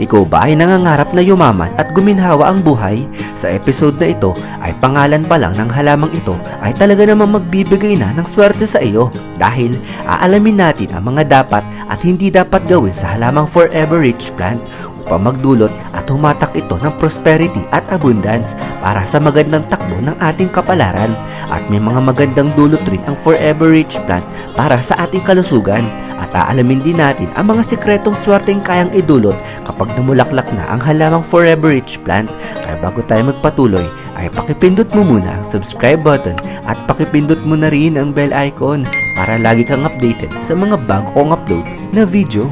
Ikaw ba ay nangangarap na yumaman at guminhawa ang buhay? Sa episode na ito ay pangalan pa lang ng halamang ito ay talaga namang magbibigay na ng swerte sa iyo. Dahil aalamin natin ang mga dapat at hindi dapat gawin sa halamang forever rich plant upang magdulot at humatak ito ng prosperity at abundance para sa magandang takbo ng ating kapalaran. At may mga magandang dulot rin ang forever rich plant para sa ating kalusugan at din natin ang mga sikretong swerteng kayang idulot kapag namulaklak na ang halamang forever rich plant kaya bago tayo magpatuloy ay pakipindot mo muna ang subscribe button at pakipindot mo na rin ang bell icon para lagi kang updated sa mga bago kong upload na video.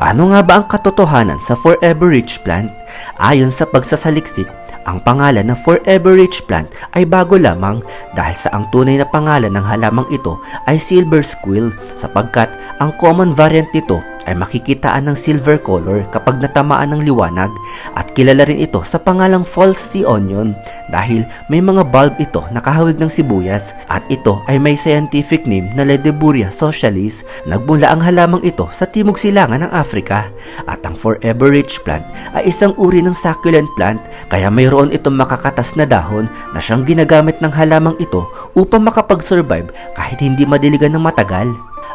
Ano nga ba ang katotohanan sa Forever Rich Plant? Ayon sa pagsasaliksik, ang pangalan na Forever Rich Plant ay bago lamang dahil sa ang tunay na pangalan ng halamang ito ay Silver Squill sapagkat ang common variant nito ay makikitaan ng silver color kapag natamaan ng liwanag at kilala rin ito sa pangalang false sea onion dahil may mga bulb ito na kahawig ng sibuyas at ito ay may scientific name na Ledeburia socialis. Nagmula ang halamang ito sa timog silangan ng Afrika at ang forever rich plant ay isang uri ng succulent plant kaya mayroon itong makakatas na dahon na siyang ginagamit ng halamang ito upang makapag-survive kahit hindi madiligan ng matagal.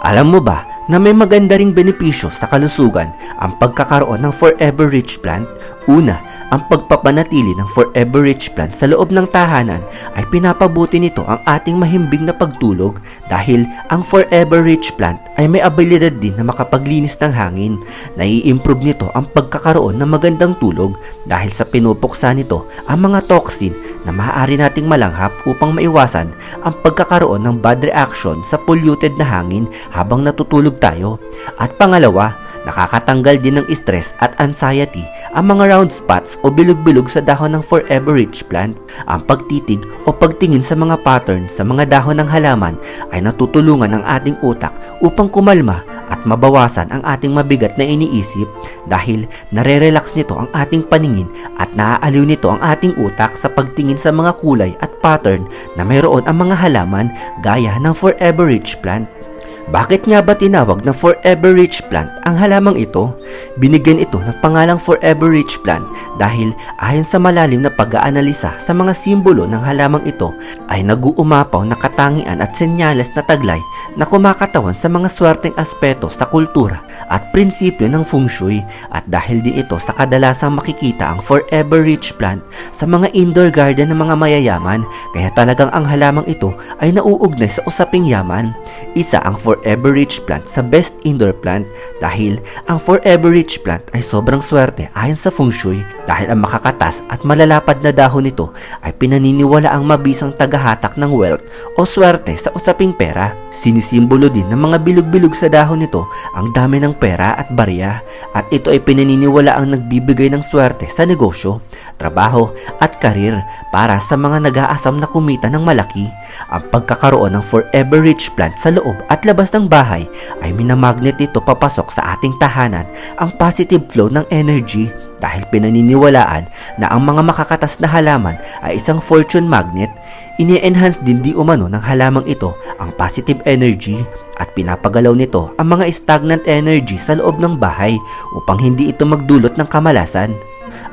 Alam mo ba na may maganda ring benepisyo sa kalusugan ang pagkakaroon ng Forever Rich Plant? Una, ang pagpapanatili ng Forever Rich Plant sa loob ng tahanan ay pinapabuti nito ang ating mahimbing na pagtulog dahil ang Forever Rich Plant ay may abilidad din na makapaglinis ng hangin. Nai-improve nito ang pagkakaroon ng magandang tulog dahil sa pinupuksa nito ang mga toxin na maaari nating malanghap upang maiwasan ang pagkakaroon ng bad reaction sa polluted na hangin habang natutulog tayo. At pangalawa, nakakatanggal din ng stress at anxiety ang mga round spots o bilog-bilog sa dahon ng Forever Rich plant. Ang pagtitig o pagtingin sa mga pattern sa mga dahon ng halaman ay natutulungan ng ating utak upang kumalma at mabawasan ang ating mabigat na iniisip dahil nare-relax nito ang ating paningin at naaaliw nito ang ating utak sa pagtingin sa mga kulay at pattern na mayroon ang mga halaman gaya ng Forever Rich plant. Bakit nga ba tinawag na Forever Rich Plant ang halamang ito? Binigyan ito ng pangalang Forever Rich Plant dahil ayon sa malalim na pag-aanalisa sa mga simbolo ng halamang ito ay nag-uumapaw na katangian at senyales na taglay na kumakatawan sa mga swerteng aspeto sa kultura at prinsipyo ng feng shui at dahil din ito sa kadalasang makikita ang Forever Rich Plant sa mga indoor garden ng mga mayayaman kaya talagang ang halamang ito ay nauugnay sa usaping yaman. Isa ang Forever Rich Plant sa best indoor plant dahil ang Forever Rich Plant ay sobrang swerte ayon sa feng shui dahil ang makakatas at malalapad na dahon nito ay pinaniniwala ang mabisang tagahatak ng wealth o swerte sa usaping pera. Sinisimbolo din ng mga bilog-bilog sa dahon nito ang dami ng pera at barya at ito ay pinaniniwala ang nagbibigay ng swerte sa negosyo, trabaho at karir para sa mga nag-aasam na kumita ng malaki. Ang pagkakaroon ng Forever Rich Plant sa loob at labas ng bahay ay minamagnet nito papasok sa ating tahanan ang positive flow ng energy dahil pinaniniwalaan na ang mga makakatas na halaman ay isang fortune magnet, ini-enhance din di umano ng halamang ito ang positive energy at pinapagalaw nito ang mga stagnant energy sa loob ng bahay upang hindi ito magdulot ng kamalasan.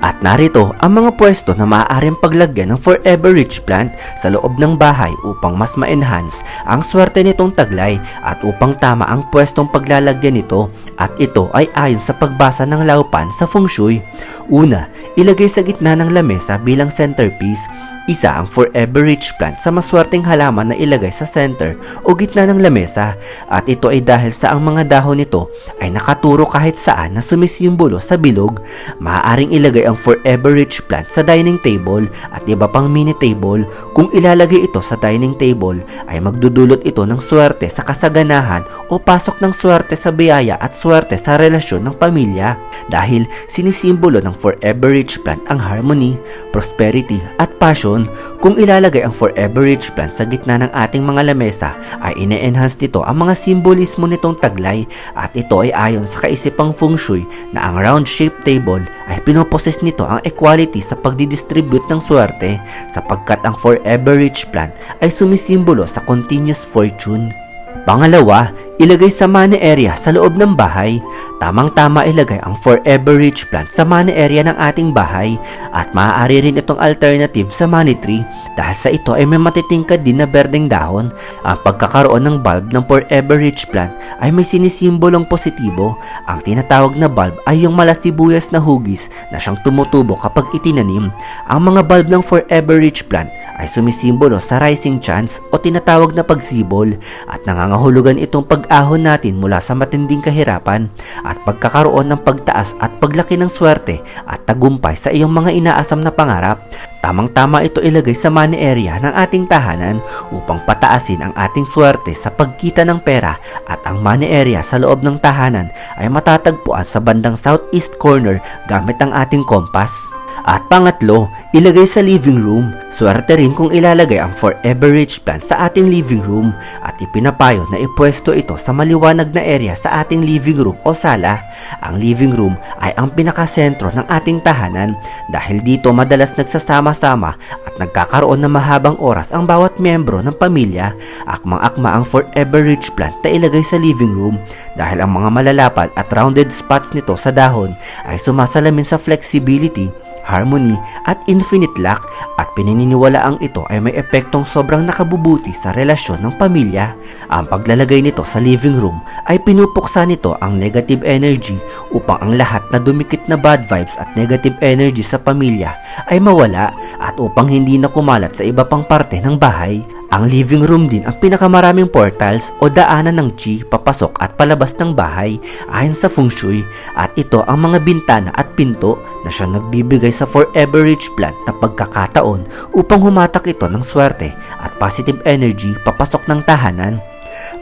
At narito ang mga pwesto na maaaring paglagyan ng Forever Rich Plant sa loob ng bahay upang mas ma-enhance ang swerte nitong taglay at upang tama ang pwestong paglalagyan nito at ito ay ayon sa pagbasa ng laupan sa Feng Shui. Una, ilagay sa gitna ng lamesa bilang centerpiece isa ang forever rich plant sa maswerteng halaman na ilagay sa center o gitna ng lamesa at ito ay dahil sa ang mga dahon nito ay nakaturo kahit saan na sumisimbolo sa bilog. Maaaring ilagay ang forever rich plant sa dining table at iba pang mini table. Kung ilalagay ito sa dining table ay magdudulot ito ng swerte sa kasaganahan o pasok ng swerte sa biyaya at swerte sa relasyon ng pamilya dahil sinisimbolo ng forever rich plant ang harmony, prosperity at passion kung ilalagay ang Forever Rich plant sa gitna ng ating mga lamesa ay ine-enhance nito ang mga simbolismo nitong taglay at ito ay ayon sa kaisipang feng shui na ang round shaped table ay pinoposes nito ang equality sa pagdidistribute ng swerte sapagkat ang Forever Rich plant ay sumisimbolo sa continuous fortune. Pangalawa, ilagay sa money area sa loob ng bahay. Tamang-tama ilagay ang Forever Rich plant sa money area ng ating bahay at maaari rin itong alternative sa money tree dahil sa ito ay may matitingkad din na berdeng dahon. Ang pagkakaroon ng bulb ng Forever Rich plant ay may sinisimbolong positibo. Ang tinatawag na bulb ay yung malasibuyas na hugis na siyang tumutubo kapag itinanim. Ang mga bulb ng Forever Rich plant ay sumisimbolo sa rising chance o tinatawag na pagsibol at nangangahulugan itong pag-ahon natin mula sa matinding kahirapan at pagkakaroon ng pagtaas at paglaki ng swerte at tagumpay sa iyong mga inaasam na pangarap. Tamang-tama ito ilagay sa money area ng ating tahanan upang pataasin ang ating swerte sa pagkita ng pera at ang money area sa loob ng tahanan ay matatagpuan sa bandang southeast corner gamit ang ating kompas. At pangatlo, ilagay sa living room. Swerte rin kung ilalagay ang Forever Rich plant sa ating living room at ipinapayo na ipwesto ito sa maliwanag na area sa ating living room o sala. Ang living room ay ang pinakasentro ng ating tahanan dahil dito madalas nagsasama-sama at nagkakaroon ng mahabang oras ang bawat miyembro ng pamilya. Akmang-akma ang Forever Rich plant na ilagay sa living room dahil ang mga malalapad at rounded spots nito sa dahon ay sumasalamin sa flexibility harmony at infinite luck at pinaniniwalaang ito ay may epektong sobrang nakabubuti sa relasyon ng pamilya. Ang paglalagay nito sa living room ay pinupuksa nito ang negative energy upang ang lahat na dumikit na bad vibes at negative energy sa pamilya ay mawala at upang hindi na kumalat sa iba pang parte ng bahay. Ang living room din ang pinakamaraming portals o daanan ng chi papasok at palabas ng bahay ayon sa feng shui at ito ang mga bintana at pinto na siyang nagbibigay sa forever rich plant na pagkakataon upang humatak ito ng swerte at positive energy papasok ng tahanan.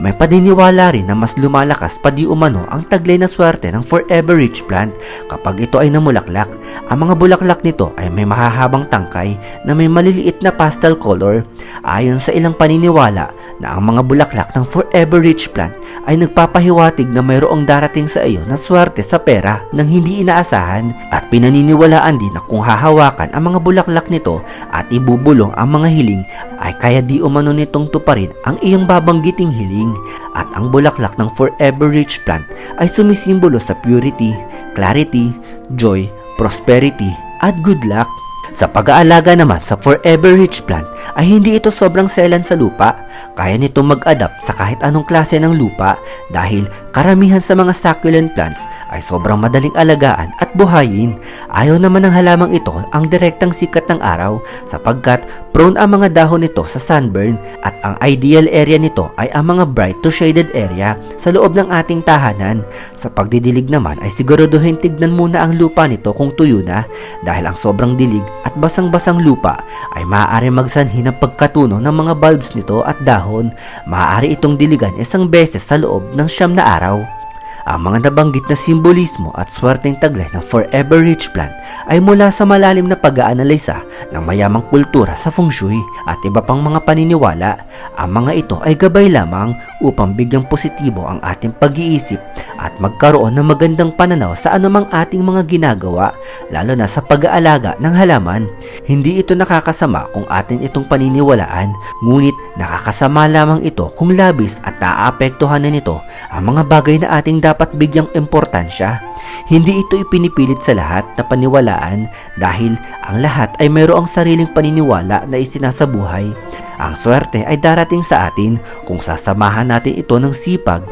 May paniniwala rin na mas lumalakas pa di umano ang taglay na swerte ng Forever Rich plant kapag ito ay namulaklak. Ang mga bulaklak nito ay may mahahabang tangkay na may maliliit na pastel color. Ayon sa ilang paniniwala na ang mga bulaklak ng Forever Rich plant ay nagpapahiwatig na mayroong darating sa iyo na swerte sa pera nang hindi inaasahan at pinaniniwalaan din na kung hahawakan ang mga bulaklak nito at ibubulong ang mga hiling ay kaya di umano nitong tuparin ang iyong babanggiting hiling at ang bulaklak ng Forever Rich plant ay sumisimbolo sa purity, clarity, joy, prosperity at good luck. Sa pag-aalaga naman sa Forever Rich plant ay hindi ito sobrang selan sa lupa. Kaya nito mag-adapt sa kahit anong klase ng lupa dahil karamihan sa mga succulent plants ay sobrang madaling alagaan at buhayin. Ayaw naman ng halamang ito ang direktang sikat ng araw sapagkat prone ang mga dahon nito sa sunburn at ang ideal area nito ay ang mga bright to shaded area sa loob ng ating tahanan. Sa pagdidilig naman ay siguraduhin tignan muna ang lupa nito kung tuyo na dahil ang sobrang dilig at basang-basang lupa ay maaari magsanhi ng pagkatuno ng mga bulbs nito at dahon. Maaari itong diligan isang beses sa loob ng siyam na araw. Ang mga nabanggit na simbolismo at swerteng taglay ng Forever Rich Plant ay mula sa malalim na pag-aanalisa ng mayamang kultura sa feng shui at iba pang mga paniniwala. Ang mga ito ay gabay lamang upang bigyang positibo ang ating pag-iisip at magkaroon ng magandang pananaw sa anumang ating mga ginagawa, lalo na sa pag-aalaga ng halaman. Hindi ito nakakasama kung atin itong paniniwalaan, ngunit nakakasama lamang ito kung labis at naaapektuhan na nito ang mga bagay na ating dapat bigyang importansya. Hindi ito ipinipilit sa lahat na paniwalaan dahil ang lahat ay mayroong sariling paniniwala na isinasabuhay. Ang swerte ay darating sa atin kung sasamahan natin ito ng sipag,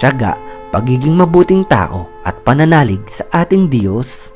tiyaga, pagiging mabuting tao at pananalig sa ating Diyos.